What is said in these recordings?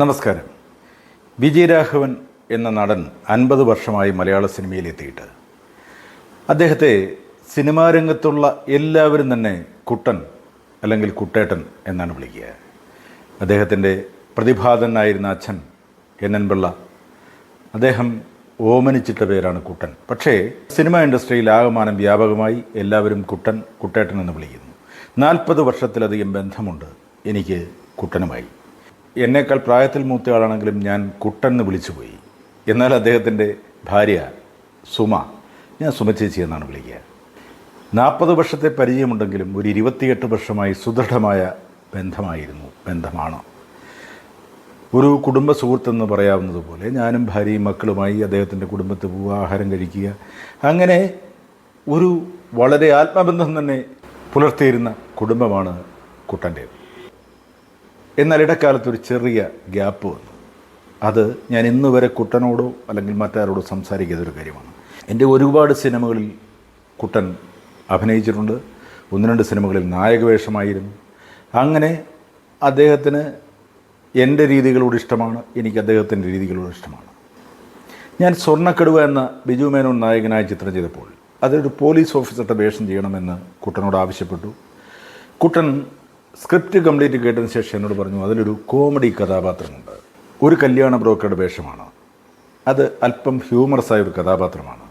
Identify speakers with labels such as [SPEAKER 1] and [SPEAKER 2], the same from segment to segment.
[SPEAKER 1] നമസ്കാരം. വിജയരാഘവൻ എന്ന നടൻ അൻപത് വർഷമായി മലയാള സിനിമയിലെത്തിയിട്ട് അദ്ദേഹത്തെ സിനിമാ രംഗത്തുള്ള എല്ലാവരും തന്നെ കുട്ടൻ അല്ലെങ്കിൽ കുട്ടേട്ടൻ എന്നാണ് വിളിക്കുക. അദ്ദേഹത്തിന്റെ പ്രതിഭാതനായിരുന്ന അച്ഛൻ എൻ എൻ പിള്ള. അദ്ദേഹം ഓമനിച്ചിട്ട പേരാണ് കുട്ടൻ. പക്ഷേ സിനിമ ഇൻഡസ്ട്രിയിൽ ആകമാനം വ്യാപകമായി എല്ലാവരും കുട്ടൻ കുട്ടേട്ടൻ എന്ന് വിളിക്കുന്നു. നാൽപ്പത് വർഷത്തിലധികം ബന്ധമുണ്ട് എനിക്ക് കുട്ടനുമായി. എന്നേക്കാൾ പ്രായത്തിൽ മൂത്തയാളാണെങ്കിലും ഞാൻ കുട്ടൻ എന്ന് വിളിച്ചുപോയി. എന്നാൽ അദ്ദേഹത്തിന്റെ ഭാര്യ സുമ ഞാൻ സുമ ചേച്ചി എന്നാണ് വിളിക്കുക. നാൽപ്പത് വർഷത്തെ പരിചയമുണ്ടെങ്കിലും ഒരു ഇരുപത്തിയെട്ട് വർഷമായി സുദൃഢമായ ബന്ധമായിരുന്നു ബന്ധമാണ്. ഒരു കുടുംബ പറയാവുന്നത് പോലെ ഞാനും ഭാര്യയും മക്കളുമായി അദ്ദേഹത്തിന്റെ കുടുംബത്തിൽ പോവുക ആഹാരം കഴിക്കുക. അങ്ങനെ ഒരു വളരെ ആത്മബന്ധം തന്നെ പുലർത്തിയിരുന്ന കുടുംബമാണ് കുട്ടന്റേത് എന്നാൽ ഇടക്കാലത്ത് ഒരു ചെറിയ ഗ്യാപ്പ് വന്നു. അത് ഞാൻ ഇന്ന് വരെ കുട്ടനോടോ അല്ലെങ്കിൽ മറ്റാരോടോ സംസാരിക്കാത്തൊരു കാര്യമാണ്. എന്റെ ഒരുപാട് സിനിമകളിൽ കുട്ടൻ അഭിനയിച്ചിട്ടുണ്ട്. ഒന്ന് രണ്ട് സിനിമകളിൽ നായകവേഷമായിരുന്നു. അങ്ങനെ അദ്ദേഹത്തിന് എന്റെ രീതികളോട് ഇഷ്ടമാണ് എനിക്ക് അദ്ദേഹത്തിന്റെ രീതികളോട് ഇഷ്ടമാണ്. ഞാൻ സ്വർണക്കടുവ എന്ന ബിജു മേനോൻ നായകനായ ചിത്രം ചെയ്തപ്പോൾ അതൊരു പോലീസ് ഓഫീസറുടെ വേഷം ചെയ്യണമെന്ന് കുട്ടനോട് ആവശ്യപ്പെട്ടു. കുട്ടൻ സ്ക്രിപ്റ്റ് കംപ്ലീറ്റ് കേട്ടതിന് ശേഷം എന്നോട് പറഞ്ഞു അതിലൊരു കോമഡി കഥാപാത്രമുണ്ട്. ഒരു കല്യാണ ബ്രോക്കറുടെ വേഷമാണ്. അത് അല്പം ഹ്യൂമറസ് ആയ ഒരു കഥാപാത്രമാണ്.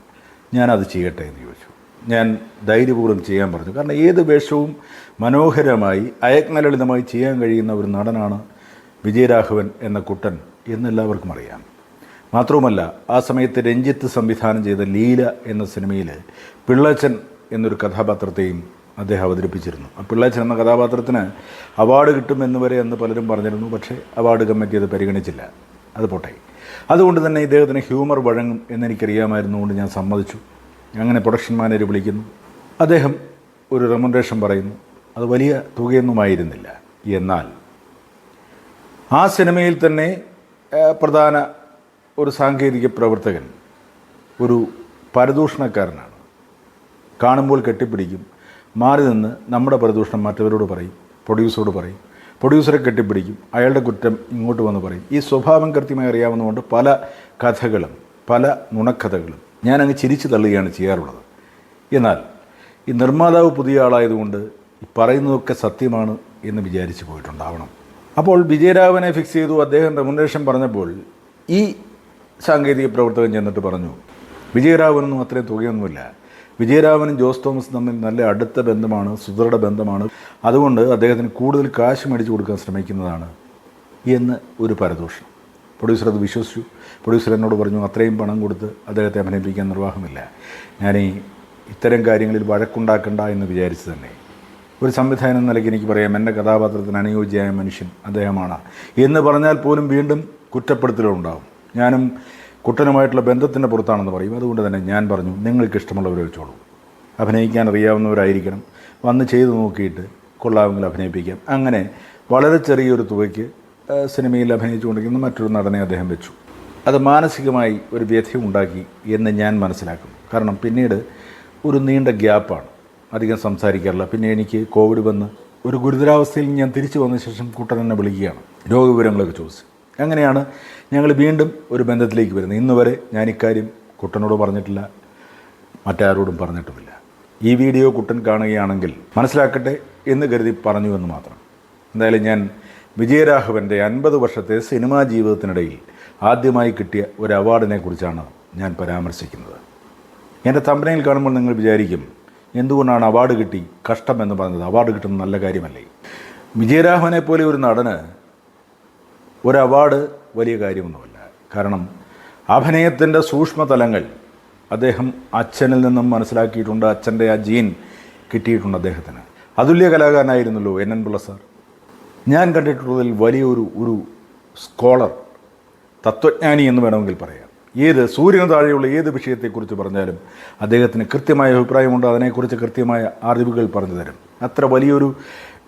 [SPEAKER 1] ഞാനത് ചെയ്യട്ടെ എന്ന് ചോദിച്ചു. ഞാൻ ധൈര്യപൂർവം ചെയ്യാൻ പറഞ്ഞു. കാരണം ഏത് വേഷവും മനോഹരമായി അയജ്ഞലളിതമായി ചെയ്യാൻ കഴിയുന്ന ഒരു നടനാണ് വിജയരാഘവൻ എന്ന കുട്ടൻ എന്നെല്ലാവർക്കും അറിയാം. മാത്രവുമല്ല ആ സമയത്ത് രഞ്ജിത്ത് സംവിധാനം ചെയ്ത ലീല എന്ന സിനിമയിൽ പിള്ളച്ചൻ എന്നൊരു കഥാപാത്രത്തെയും അദ്ദേഹം അവതരിപ്പിച്ചിരുന്നു. ആ പിള്ളച്ചൻ എന്ന കഥാപാത്രത്തിന് അവാർഡ് കിട്ടുമെന്ന് വരെ എന്ന് പലരും പറഞ്ഞിരുന്നു പക്ഷേ അവാർഡ് കമ്മിറ്റി അത് പരിഗണിച്ചില്ല. അത് പോട്ടെ. അതുകൊണ്ട് തന്നെ ഇദ്ദേഹത്തിന് ഹ്യൂമർ വഴങ്ങും എന്നെനിക്കറിയാമായിരുന്നുകൊണ്ട് ഞാൻ സമ്മതിച്ചു. അങ്ങനെ പ്രൊഡക്ഷൻ മാനേജർ വിളിക്കുന്നു. അദ്ദേഹം ഒരു റെമുനറേഷൻ പറയുന്നു. അത് വലിയ തുകയൊന്നുമായിരുന്നില്ല. എന്നാൽ ആ സിനിമയിൽ തന്നെ പ്രധാന ഒരു സാങ്കേതിക പ്രവർത്തകൻ ഒരു പരദൂഷണക്കാരനാണ്. കാണുമ്പോൾ കെട്ടിപ്പിടിക്കും. മാറി നിന്ന് നമ്മുടെ പരദൂഷണം മറ്റവരോട് പറയും പ്രൊഡ്യൂസറോട് പറയും. പ്രൊഡ്യൂസറെ കെട്ടിപ്പിടിക്കും. അയാളുടെ കുറ്റം ഇങ്ങോട്ട് വന്ന് പറയും. ഈ സ്വഭാവം കൃത്യമായി അറിയാവുന്നതുകൊണ്ട് പല കഥകളും പല നുണക്കഥകളും ഞാനങ്ങ് ചിരിച്ചു തള്ളുകയാണ് ചെയ്യാറുള്ളത്. എന്നാൽ ഈ നിർമ്മാതാവ് പുതിയ ആളായതുകൊണ്ട് പറയുന്നതൊക്കെ സത്യമാണ് എന്ന് വിചാരിച്ചു പോയിട്ടുണ്ടാവണം. അപ്പോൾ വിജയരാഘവനെ ഫിക്സ് ചെയ്തു. അദ്ദേഹം റെമുനറേഷൻ പറഞ്ഞപ്പോൾ ഈ സാങ്കേതിക പ്രവർത്തകൻ ചെന്നിട്ട് പറഞ്ഞു വിജയരാഘവനൊന്നും അത്രയും തുകയൊന്നുമില്ല. വിജയരാഘവനും ജോസ് തോമസ് തമ്മിൽ നല്ല അടുത്ത ബന്ധമാണ് സുദൃഢ ബന്ധമാണ്. അതുകൊണ്ട് അദ്ദേഹത്തിന് കൂടുതൽ കാശ് മേടിച്ചു കൊടുക്കാൻ ശ്രമിക്കുന്നതാണ് എന്ന് ഒരു പരദോഷം പ്രൊഡ്യൂസർ അത് വിശ്വസിച്ചു. പ്രൊഡ്യൂസർ എന്നോട് പറഞ്ഞു അത്രയും പണം കൊടുത്ത് അദ്ദേഹത്തെ അഭിനയിപ്പിക്കാൻ നിർവാഹമില്ല. ഞാൻ ഈ ഇത്തരം കാര്യങ്ങളിൽ വഴക്കുണ്ടാക്കണ്ട എന്ന് വിചാരിച്ചു തന്നെ ഒരു സംവിധായകൻ എന്ന നിലയ്ക്ക് എനിക്ക് പറയാം എന്റെ കഥാപാത്രത്തിന് അനുയോജ്യമായ മനുഷ്യൻ അദ്ദേഹമാണ്. എന്ന് പറഞ്ഞാൽ പോലും വീണ്ടും കുറ്റപ്പെടുത്തലുണ്ടാവും ഞാനും കുട്ടനുമായിട്ടുള്ള ബന്ധത്തിന്റെ പുറത്താണെന്ന് പറയും. അതുകൊണ്ട് തന്നെ ഞാൻ പറഞ്ഞു നിങ്ങൾക്ക് ഇഷ്ടമുള്ളവരെ വെച്ചോളൂ. അഭിനയിക്കാൻ അറിയാവുന്നവരായിരിക്കണം. വന്ന് ചെയ്തു നോക്കിയിട്ട് കൊള്ളാമെങ്കിൽ അഭിനയിപ്പിക്കാം. അങ്ങനെ വളരെ ചെറിയൊരു തുകയ്ക്ക് സിനിമയിൽ അഭിനയിച്ചുകൊണ്ടിരിക്കുന്ന മറ്റൊരു നടനെ അദ്ദേഹം വെച്ചു. അത് മാനസികമായി ഒരു ഉണ്ടാക്കി എന്ന് ഞാൻ മനസ്സിലാക്കുന്നു. കാരണം പിന്നീട് ഒരു നീണ്ട ഗ്യാപ്പാണ്. അധികം സംസാരിക്കാറില്ല. പിന്നെ എനിക്ക് കോവിഡ് വന്ന് ഒരു ഗുരുതരാവസ്ഥയിൽ ഞാൻ തിരിച്ചു വന്ന ശേഷം കുട്ടൻ എന്നെ വിളിക്കുകയാണ്. രോഗവിവരങ്ങളൊക്കെ ചോദിച്ചു. അങ്ങനെയാണ് ഞങ്ങൾ വീണ്ടും ഒരു ബന്ധത്തിലേക്ക് വരുന്നത്. ഇന്ന് വരെ ഞാൻ ഇക്കാര്യം കുട്ടനോട് പറഞ്ഞിട്ടില്ല മറ്റാരോടും പറഞ്ഞിട്ടുമില്ല. ഈ വീഡിയോ കുട്ടൻ കാണുകയാണെങ്കിൽ മനസ്സിലാക്കട്ടെ എന്ന് കരുതി പറഞ്ഞു എന്ന് മാത്രം. എന്തായാലും ഞാൻ വിജയരാഘവന്റെ അൻപത് വർഷത്തെ സിനിമാ ജീവിതത്തിനിടയിൽ ആദ്യമായി കിട്ടിയ ഒരു അവാർഡിനെ കുറിച്ചാണ് ഞാൻ പരാമർശിക്കുന്നത്. എന്റെ തമ്പനയിൽ കാണുമ്പോൾ നിങ്ങൾ വിചാരിക്കും എന്തുകൊണ്ടാണ് അവാർഡ് കിട്ടി? കഷ്ടം എന്ന് പറഞ്ഞത്. അവാർഡ് കിട്ടുന്നത് നല്ല കാര്യമല്ലേ? വിജയരാഘവനെ പോലെ ഒരു നടന് ഒരു അവാർഡ് വലിയ കാര്യമൊന്നുമല്ല. കാരണം അഭിനയത്തിന്റെ സൂക്ഷ്മതലങ്ങൾ അദ്ദേഹം അച്ഛനിൽ നിന്നും മനസ്സിലാക്കിയിട്ടുണ്ട്. അച്ഛന്റെ ആ ജീൻ കിട്ടിയിട്ടുണ്ട് അദ്ദേഹത്തിന്. അതുല്യ കലാകാരനായിരുന്നല്ലോ എൻ എൻ പിള്ള സാർ. ഞാൻ കണ്ടിട്ടുള്ളതിൽ വലിയൊരു ഒരു സ്കോളർ തത്വജ്ഞാനി എന്ന് വേണമെങ്കിൽ പറയാം. ഏത് സൂര്യന് താഴെയുള്ള ഏത് വിഷയത്തെക്കുറിച്ച് പറഞ്ഞാലും അദ്ദേഹത്തിന് കൃത്യമായ അഭിപ്രായമുണ്ട്. അതിനെക്കുറിച്ച് കൃത്യമായ അറിവുകൾ പറഞ്ഞു തരും. അത്ര വലിയൊരു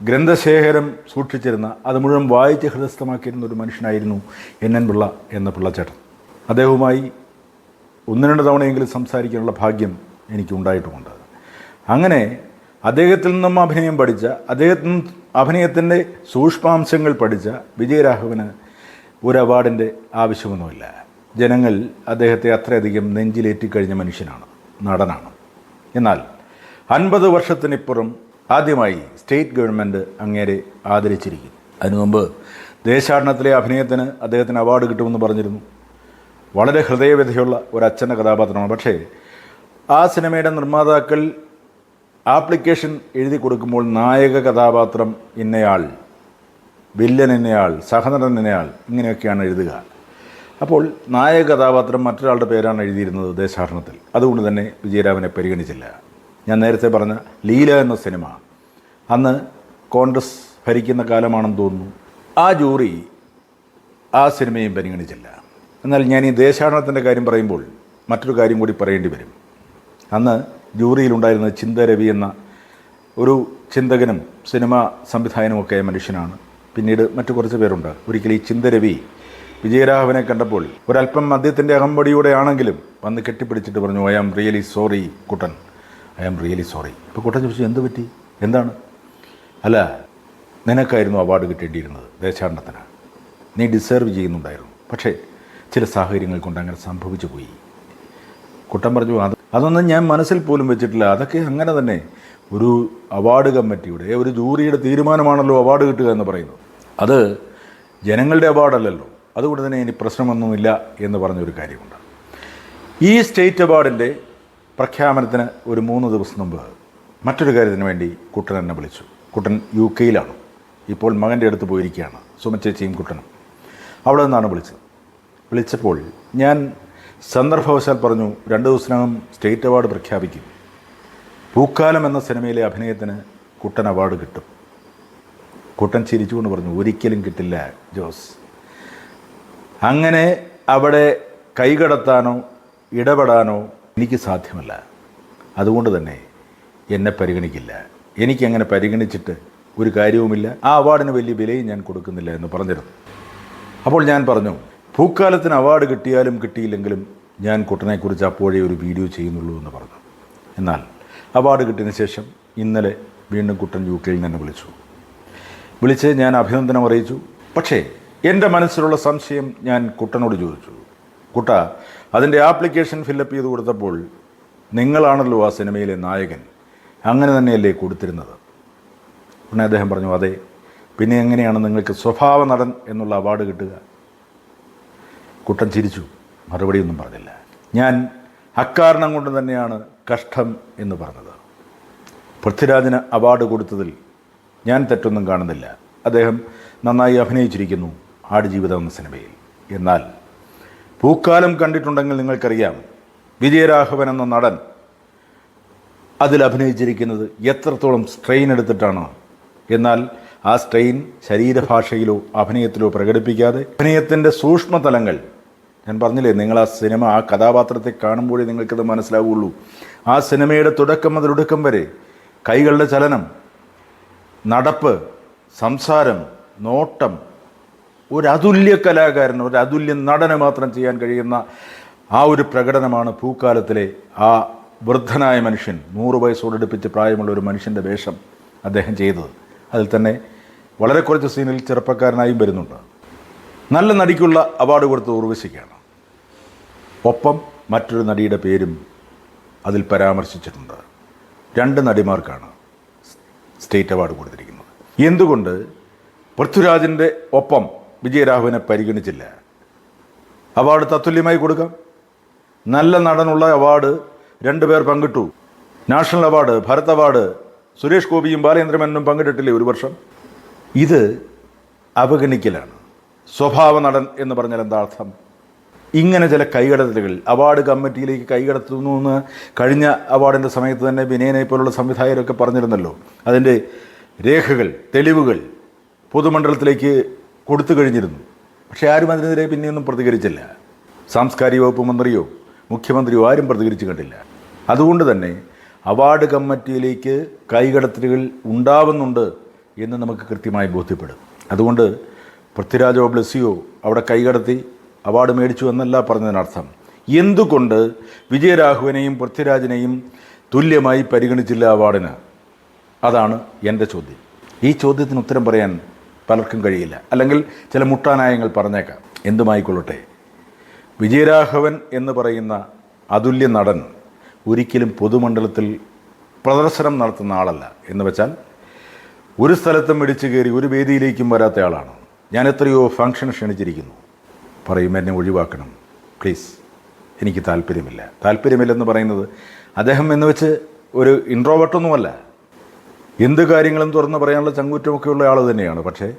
[SPEAKER 1] ഗ്രന്ഥശേഖരം സൂക്ഷിച്ചിരുന്ന അത് മുഴുവൻ വായിച്ച് ഹൃദയസ്ഥമാക്കിയിരുന്ന ഒരു മനുഷ്യനായിരുന്നു എൻ എൻ പിള്ള എന്ന പിള്ളച്ചേട്ടൻ. അദ്ദേഹവുമായി ഒന്ന് രണ്ട് തവണയെങ്കിലും സംസാരിക്കാനുള്ള ഭാഗ്യം എനിക്കുണ്ടായിട്ടുമുണ്ട്. അങ്ങനെ അദ്ദേഹത്തിൽ നിന്നും അഭിനയം പഠിച്ച അദ്ദേഹത്തിൽ നിന്നും അഭിനയത്തിന്റെ സൂക്ഷ്മാംശങ്ങൾ പഠിച്ച വിജയരാഘവന് ഒരു അവാർഡിന്റെ ആവശ്യമൊന്നുമില്ല. ജനങ്ങൾ അദ്ദേഹത്തെ അത്രയധികം നെഞ്ചിലേറ്റിക്കഴിഞ്ഞ മനുഷ്യനാണ് നടനാണ്. എന്നാൽ അൻപത് വർഷത്തിനിപ്പുറം ആദ്യമായി സ്റ്റേറ്റ് ഗവൺമെന്റ് അങ്ങേരെ ആദരിച്ചിരിക്കുന്നു. അതിനു മുമ്പ് ദേശാടനത്തിലെ അഭിനയത്തിന് അദ്ദേഹത്തിന് അവാർഡ് കിട്ടുമെന്ന് പറഞ്ഞിരുന്നു. വളരെ ഹൃദയവ്യഥയുള്ള ഒരു അച്ഛന്റെ കഥാപാത്രമാണ്. പക്ഷേ ആ സിനിമയുടെ നിർമ്മാതാക്കൾ ആപ്ലിക്കേഷൻ എഴുതി കൊടുക്കുമ്പോൾ നായക കഥാപാത്രം ഇന്നയാൾ വില്ലൻ ഇന്നയാൾ സഹനടൻ ഇന്നയാൾ ഇങ്ങനെയൊക്കെയാണ് എഴുതുക. അപ്പോൾ നായക കഥാപാത്രം മറ്റൊരാളുടെ പേരാണ് എഴുതിയിരുന്നത് ദേശാടനത്തിൽ. അതുകൊണ്ട് തന്നെ വിജയരാമനെ പരിഗണിച്ചില്ല. ഞാൻ നേരത്തെ പറഞ്ഞ ലീല എന്ന സിനിമ. അന്ന് കോൺഗ്രസ് ഭരിക്കുന്ന കാലമാണെന്ന് തോന്നുന്നു. ആ ജൂറി ആ സിനിമയും പരിഗണിച്ചില്ല. എന്നാൽ ഞാൻ ഈ ദേശാടനത്തിന്റെ കാര്യം പറയുമ്പോൾ മറ്റൊരു കാര്യം കൂടി പറയേണ്ടി വരും. അന്ന് ജൂറിയിലുണ്ടായിരുന്ന ചിന്തരവി എന്ന ഒരു ചിന്തകനും സിനിമാ സംവിധായകനുമൊക്കെ മനുഷ്യനാണ്. പിന്നീട് മറ്റു കുറച്ച് പേരുണ്ട്. ഒരിക്കലും ഈ ചിന്ത രവി വിജയരാഘവനെ കണ്ടപ്പോൾ ഒരല്പം മദ്യത്തിന്റെ അകമ്പടിയോടെയാണെങ്കിലും വന്ന് കെട്ടിപ്പിടിച്ചിട്ട് പറഞ്ഞു I am really sorry Kuttan. I am really sorry ഇപ്പോൾ കുട്ടൻ ചോദിച്ചു എന്ത് പറ്റി? എന്താണ്? അല്ല നിനക്കായിരുന്നു അവാർഡ് കിട്ടേണ്ടിയിരുന്നത് ദേശാടനത്തിന്. നീ ഡിസേർവ് ചെയ്യുന്നുണ്ടായിരുന്നു. പക്ഷേ ചില സാഹചര്യങ്ങൾ കൊണ്ട് അങ്ങനെ സംഭവിച്ചു പോയി. കുട്ടൻ പറഞ്ഞു അത് അതൊന്നും ഞാൻ മനസ്സിൽ പോലും വെച്ചിട്ടില്ല. അതൊക്കെ അങ്ങനെ തന്നെ ഒരു അവാർഡ് കമ്മിറ്റിയുടെ ഒരു ജൂറിയുടെ തീരുമാനമാണല്ലോ അവാർഡ് കിട്ടുക എന്ന് പറയുന്നത്. അത് ജനങ്ങളുടെ അവാർഡല്ലല്ലോ അതുകൊണ്ട് തന്നെ ഇനി പ്രശ്നമൊന്നുമില്ല എന്ന് പറഞ്ഞൊരു കാര്യമുണ്ട്. ഈ സ്റ്റേറ്റ് അവാർഡിന്റെ പ്രഖ്യാപനത്തിന് ഒരു മൂന്ന് ദിവസം മുമ്പ് മറ്റൊരു കാര്യത്തിന് വേണ്ടി കുട്ടൻ എന്നെ വിളിച്ചു. കുട്ടൻ യു കെയിലാണ് ഇപ്പോൾ മകന്റെ അടുത്ത് പോയിരിക്കുകയാണ്. സുമച്ചേച്ചിയും കുട്ടനും. അവിടെ നിന്നാണ് വിളിച്ചത്. വിളിച്ചപ്പോൾ ഞാൻ സന്ദർഭവശാൽ പറഞ്ഞു രണ്ട് ദിവസത്തിനകം സ്റ്റേറ്റ് അവാർഡ് പ്രഖ്യാപിക്കും. പൂക്കാലം എന്ന സിനിമയിലെ അഭിനയത്തിന് കുട്ടൻ അവാർഡ് കിട്ടും. കുട്ടൻ ചിരിച്ചുകൊണ്ട് പറഞ്ഞു ഒരിക്കലും കിട്ടില്ല ജോസ്. അങ്ങനെ അവിടെ കൈകടത്താനോ ഇടപെടാനോ എനിക്ക് സാധ്യമല്ല. അതുകൊണ്ട് തന്നെ എന്നെ പരിഗണിക്കില്ല. എനിക്കങ്ങനെ പരിഗണിച്ചിട്ട് ഒരു കാര്യവുമില്ല. ആ അവാർഡിന് വലിയ വിലയും ഞാൻ കൊടുക്കുന്നില്ല എന്ന് പറഞ്ഞിരുന്നു. അപ്പോൾ ഞാൻ പറഞ്ഞു പൂക്കാലത്തിന് അവാർഡ് കിട്ടിയാലും കിട്ടിയില്ലെങ്കിലും ഞാൻ കുട്ടനെക്കുറിച്ച് അപ്പോഴേ ഒരു വീഡിയോ ചെയ്യുന്നുള്ളൂ എന്ന് പറഞ്ഞു. എന്നാൽ അവാർഡ് കിട്ടിയതിന് ശേഷം ഇന്നലെ വീണ്ടും കുട്ടൻ യു കെയിൽ നിന്ന് വിളിച്ചു. വിളിച്ച് ഞാൻ അഭിനന്ദനം അറിയിച്ചു. പക്ഷേ എന്റെ മനസ്സിലുള്ള സംശയം ഞാൻ കുട്ടനോട് ചോദിച്ചു. കുട്ട അതിന്റെ ആപ്ലിക്കേഷൻ ഫില്ലപ്പ് ചെയ്ത് കൊടുത്തപ്പോൾ നിങ്ങളാണല്ലോ ആ സിനിമയിലെ നായകൻ. അങ്ങനെ തന്നെയല്ലേ കൊടുത്തിരുന്നത്? ഉടനെ അദ്ദേഹം പറഞ്ഞു അതെ. പിന്നെ എങ്ങനെയാണ് നിങ്ങൾക്ക് സ്വഭാവ നടൻ എന്നുള്ള അവാർഡ് കിട്ടുക? കുട്ടൻ ചിരിച്ചു. മറുപടിയൊന്നും പറഞ്ഞില്ല. ഞാൻ അക്കാരണം കൊണ്ട് തന്നെയാണ് കഷ്ടം എന്ന് പറഞ്ഞത്. പൃഥ്വിരാജിന് അവാർഡ് കൊടുത്തതിൽ ഞാൻ തെറ്റൊന്നും കാണുന്നില്ല. അദ്ദേഹം നന്നായി അഭിനയിച്ചിരിക്കുന്നു. ആടുജീവിതം എന്ന സിനിമയിൽ. എന്നാൽ പൂക്കാലം കണ്ടിട്ടുണ്ടെങ്കിൽ നിങ്ങൾക്കറിയാം വിജയരാഘവൻ എന്ന നടൻ അതിൽ അഭിനയിച്ചിരിക്കുന്നത് എത്രത്തോളം സ്ട്രെയിൻ എടുത്തിട്ടാണ്. എന്നാൽ ആ സ്ട്രെയിൻ ശരീരഭാഷയിലോ അഭിനയത്തിലോ പ്രകടിപ്പിക്കാതെ അഭിനയത്തിന്റെ സൂക്ഷ്മതലങ്ങൾ ഞാൻ പറഞ്ഞില്ലേ നിങ്ങൾ ആ സിനിമ ആ കഥാപാത്രത്തെ കാണുമ്പോഴേ നിങ്ങൾക്കത് മനസ്സിലാവുള്ളൂ. ആ സിനിമയുടെ തുടക്കം മുതൽ ഒടുക്കം വരെ കൈകളുടെ ചലനം നടപ്പ് സംസാരം നോട്ടം ഒരു അതുല്യ കലാകാരൻ ഒരു അതുല്യ നടന് മാത്രം ചെയ്യാൻ കഴിയുന്ന ആ ഒരു പ്രകടനമാണ് പൂക്കാലത്തിലെ ആ വൃദ്ധനായ മനുഷ്യൻ നൂറ് വയസ്സോടടുപ്പിച്ച് പ്രായമുള്ള ഒരു മനുഷ്യന്റെ വേഷം അദ്ദേഹം ചെയ്തത്. അതിൽ തന്നെ വളരെ കുറച്ച് സീനിൽ ചെറുപ്പക്കാരനായും വരുന്നുണ്ട്. നല്ല നടിക്കുള്ള അവാർഡ് കൊടുത്ത് ഉർവശിക്കാണ്. ഒപ്പം മറ്റൊരു നടിയുടെ പേരും അതിൽ പരാമർശിച്ചിട്ടുണ്ട്. രണ്ട് നടിമാർക്കാണ് സ്റ്റേറ്റ് അവാർഡ് കൊടുത്തിരിക്കുന്നത്. എന്തുകൊണ്ട്? പൃഥ്വിരാജിന്റെ ഒപ്പം വിജയരാഘവനെ പരിഗണിച്ചില്ല. അവാർഡ് തത്തുല്യമായി കൊടുക്കാം. നല്ല നടനുള്ള അവാർഡ് രണ്ടുപേർ പങ്കിട്ടു. National award Bharat award Suresh ഗോപിയും ബാലേന്ദ്രമേനും പങ്കിട്ടിട്ടില്ലേ ഒരു വർഷം? ഇത് അവഗണിക്കലാണ്. സ്വഭാവ നടൻ എന്ന് പറഞ്ഞാൽ എന്താ അർത്ഥം? ഇങ്ങനെ ചില കൈകടത്തലുകൾ അവാർഡ് കമ്മിറ്റിയിലേക്ക് കൈകടത്തുന്നു എന്ന് കഴിഞ്ഞ അവാർഡിന്റെ സമയത്ത് തന്നെ വിനയനെ പോലുള്ള സംവിധായകരൊക്കെ പറഞ്ഞിരുന്നല്ലോ. അതിന്റെ രേഖകൾ തെളിവുകൾ പൊതുമണ്ഡലത്തിലേക്ക് കൊടുത്തു കഴിഞ്ഞിരുന്നു. പക്ഷേ ആരും അതിനെതിരെ പിന്നെയൊന്നും പ്രതികരിച്ചില്ല. സാംസ്കാരിക വകുപ്പ് മന്ത്രിയോ മുഖ്യമന്ത്രിയോ ആരും പ്രതികരിച്ചു കണ്ടില്ല. അതുകൊണ്ട് തന്നെ അവാർഡ് കമ്മിറ്റിയിലേക്ക് കൈകടത്തലുകൾ ഉണ്ടാവുന്നുണ്ട് എന്ന് നമുക്ക് കൃത്യമായി ബോധ്യപ്പെടും. അതുകൊണ്ട് പൃഥ്വിരാജോ ബ്ലസ്സിയോ അവിടെ കൈകടത്തി അവാർഡ് മേടിച്ചു എന്നല്ല പറഞ്ഞതിനർത്ഥം. എന്തുകൊണ്ട് വിജയരാഘവനെയും പൃഥ്വിരാജിനെയും തുല്യമായി പരിഗണിച്ചില്ല അവാർഡിന്? അതാണ് എന്റെ ചോദ്യം. ഈ ചോദ്യത്തിന് ഉത്തരം പറയാൻ പലർക്കും കഴിയില്ല. അല്ലെങ്കിൽ ചില മുട്ടാനായങ്ങൾ പറഞ്ഞേക്കാം. എന്തുമായിക്കൊള്ളട്ടെ? വിജയരാഘവൻ എന്ന് പറയുന്ന അതുല്യ നടൻ ഒരിക്കലും പൊതുമണ്ഡലത്തിൽ പ്രദർശനം നടത്തുന്ന ആളല്ല. എന്ന് വെച്ചാൽ ഒരു സ്ഥലത്തും ഇടിച്ചു കയറി ഒരു വേദിയിലേക്കും വരാത്ത ആളാണ്. ഞാൻ എത്രയോ ഫങ്ഷൻ ക്ഷണിച്ചിരിക്കുന്നു. പറയും എന്നെ ഒഴിവാക്കണം. പ്ലീസ്. എനിക്ക് താല്പര്യമില്ല. താല്പര്യമില്ലെന്ന് പറയുന്നത് അദ്ദേഹം എന്ന് വെച്ച് ഒരു ഇൻട്രോവട്ടൊന്നുമല്ല എന്ത് കാര്യങ്ങളും തുറന്ന് പറയാനുള്ള ചങ്കൂറ്റമൊക്കെ ഉള്ള ആൾ തന്നെയാണ്. പക്ഷേ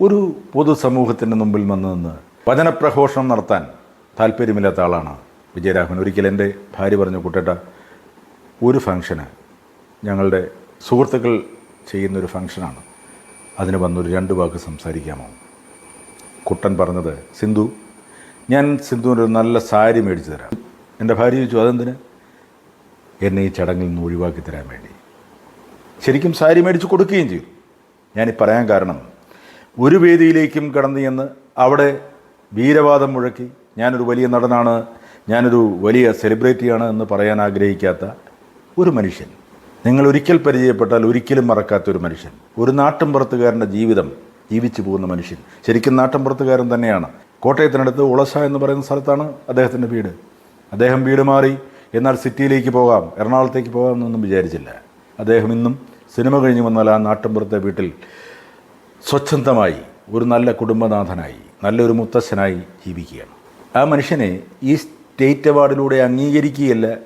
[SPEAKER 1] ഒരു പൊതുസമൂഹത്തിന്റെ മുമ്പിൽ വന്ന് നിന്ന് വചനപ്രഘോഷണം നടത്താൻ താല്പര്യമില്ലാത്ത ആളാണ് വിജയരാഘവൻ. ഒരിക്കൽ എന്റെ ഭാര്യ പറഞ്ഞു കുട്ടേട്ട ഒരു ഫംഗ്ഷന് ഞങ്ങളുടെ സുഹൃത്തുക്കൾ ചെയ്യുന്നൊരു ഫംഗ്ഷനാണ്. അതിന് വന്നൊരു രണ്ട് വാക്ക് സംസാരിക്കാമോ? കുട്ടൻ പറഞ്ഞത് സിന്ധു ഞാൻ സിന്ധുവിന്റെ ഒരു നല്ല സാരി മേടിച്ചു തരാം. എന്റെ ഭാര്യ ചോദിച്ചു അതെന്തിന്? എന്നെ ഈ ചടങ്ങിൽ നിന്ന് ഒഴിവാക്കി തരാൻ വേണ്ടി. ശരിക്കും സാരി മേടിച്ച് കൊടുക്കുകയും ചെയ്തു. ഞാനീ പറയാൻ കാരണം ഒരു വേദിയിലേക്കും കടന്നു ചെന്ന് അവിടെ വീരവാദം മുഴക്കി ഞാനൊരു വലിയ നടനാണ് ഞാനൊരു വലിയ സെലിബ്രിറ്റിയാണ് എന്ന് പറയാൻ ആഗ്രഹിക്കാത്ത ഒരു മനുഷ്യൻ. നിങ്ങൾ ഒരിക്കൽ പരിചയപ്പെട്ടാൽ ഒരിക്കലും മറക്കാത്ത ഒരു മനുഷ്യൻ. ഒരു നാട്ടിൻപുറത്തുകാരന്റെ ജീവിതം ജീവിച്ചു പോകുന്ന മനുഷ്യൻ. ശരിക്കും നാട്ടിൻപുറത്തുകാരൻ തന്നെയാണ്. കോട്ടയത്തിനടുത്ത് ഉളസ എന്ന് പറയുന്ന സ്ഥലത്താണ് അദ്ദേഹത്തിന്റെ വീട്. അദ്ദേഹം വീട് മാറി എന്നാൽ സിറ്റിയിലേക്ക് പോകാം എറണാകുളത്തേക്ക് പോകാം എന്നൊന്നും വിചാരിച്ചില്ല. അദ്ദേഹം ഇന്നും സിനിമ കഴിഞ്ഞ് വന്നാൽ ആ നാട്ടിൻപുറത്തെ വീട്ടിൽ സ്വച്ഛന്തമായി ഒരു നല്ല കുടുംബനാഥനായി നല്ലൊരു മുത്തശ്ശനായി ജീവിക്കുകയാണ്. ആ മനുഷ്യനെ ഈ സ്റ്റേറ്റ് അവാർഡിലൂടെ അംഗീകരിക്കുകയല്ല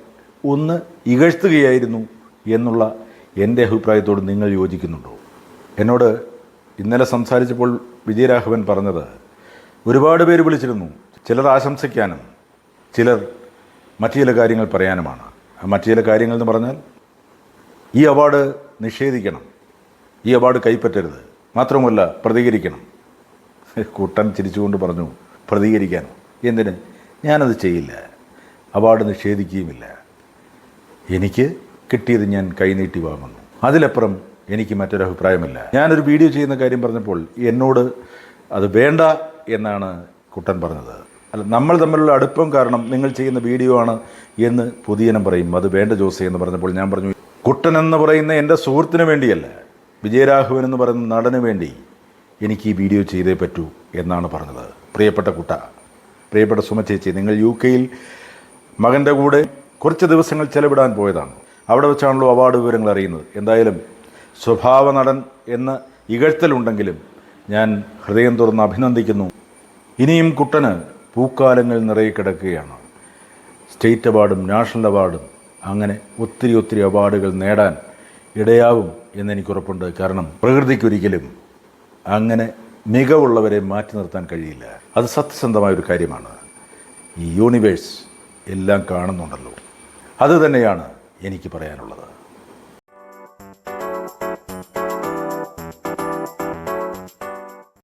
[SPEAKER 1] ഒന്ന് ഇകഴ്ത്തുകയായിരുന്നു എന്നുള്ള എന്റെ അഭിപ്രായത്തോട് നിങ്ങൾ യോജിക്കുന്നുണ്ടോ? എന്നോട് ഇന്നലെ സംസാരിച്ചപ്പോൾ വിജയരാഘവൻ പറഞ്ഞത് ഒരുപാട് പേര് വിളിച്ചിരുന്നു ചിലർ ആശംസിക്കാനും ചിലർ മറ്റു ചില കാര്യങ്ങൾ പറയാനുമാണ്. മറ്റു ചില കാര്യങ്ങൾ എന്ന് പറഞ്ഞാൽ ഈ അവാർഡ് നിഷേധിക്കണം. ഈ അവാർഡ് കൈപ്പറ്റരുത്. മാത്രമല്ല പ്രതികരിക്കണം. കൂട്ടൻ ചിരിച്ചുകൊണ്ട് പറഞ്ഞു പ്രതികരിക്കാൻ. എന്തിന്? ഞാനത് ചെയ്യില്ല. അവാർഡ് നിഷേധിക്കുകയുമില്ല. എനിക്ക് കിട്ടിയത് ഞാൻ കൈനീട്ടി വാങ്ങുന്നു. അതിലപ്പുറം എനിക്ക് മറ്റൊരു അഭിപ്രായമില്ല. ഞാനൊരു വീഡിയോ ചെയ്യുന്ന കാര്യം പറഞ്ഞപ്പോൾ എന്നോട് അത് വേണ്ട എന്നാണ് കുട്ടൻ പറഞ്ഞത്. അല്ല നമ്മൾ തമ്മിലുള്ള അടുപ്പം കാരണം നിങ്ങൾ ചെയ്യുന്ന വീഡിയോ ആണ് എന്ന് പുതിയനം പറയും. അത് വേണ്ട ജോസ് എന്ന് പറഞ്ഞപ്പോൾ ഞാൻ പറഞ്ഞു കുട്ടൻ എന്ന് പറയുന്ന എന്റെ സുഹൃത്തിന് വേണ്ടിയല്ല വിജയരാഘവൻ എന്ന് പറയുന്ന നടന് വേണ്ടി എനിക്ക് ഈ വീഡിയോ ചെയ്തേ പറ്റൂ എന്നാണ് പറഞ്ഞത്. പ്രിയപ്പെട്ട കുട്ട പ്രിയപ്പെട്ട സുമ ചേച്ചി നിങ്ങൾ യു കെയിൽ മകന്റെ കൂടെ കുറച്ച് ദിവസങ്ങൾ ചെലവിടാൻ പോയതാണ്. അവിടെ വെച്ചാണല്ലോ അവാർഡ് വിവരങ്ങൾ അറിയുന്നത്. എന്തായാലും സ്വഭാവ നടൻ എന്ന ഇകഴ്ത്തലുണ്ടെങ്കിലും ഞാൻ ഹൃദയം തുറന്ന് അഭിനന്ദിക്കുന്നു. ഇനിയും കുട്ടന് പൂക്കാലങ്ങൾ നിറയെ കിടക്കുകയാണ്. സ്റ്റേറ്റ് അവാർഡും നാഷണൽ അവാർഡും അങ്ങനെ ഒത്തിരി ഒത്തിരി അവാർഡുകൾ നേടാൻ ഇടയാവും എന്നെനിക്ക് ഉറപ്പുണ്ട് കാരണം പ്രകൃതിക്കൊരിക്കലും അങ്ങനെ മികവുള്ളവരെ മാറ്റി നിർത്താൻ കഴിയില്ല. അത് സത്യസന്ധമായ ഒരു കാര്യമാണ്. ഈ യൂണിവേഴ്സ് എല്ലാം കാണുന്നുണ്ടല്ലോ. അത് തന്നെയാണ് എനിക്ക് പറയാനുള്ളത്.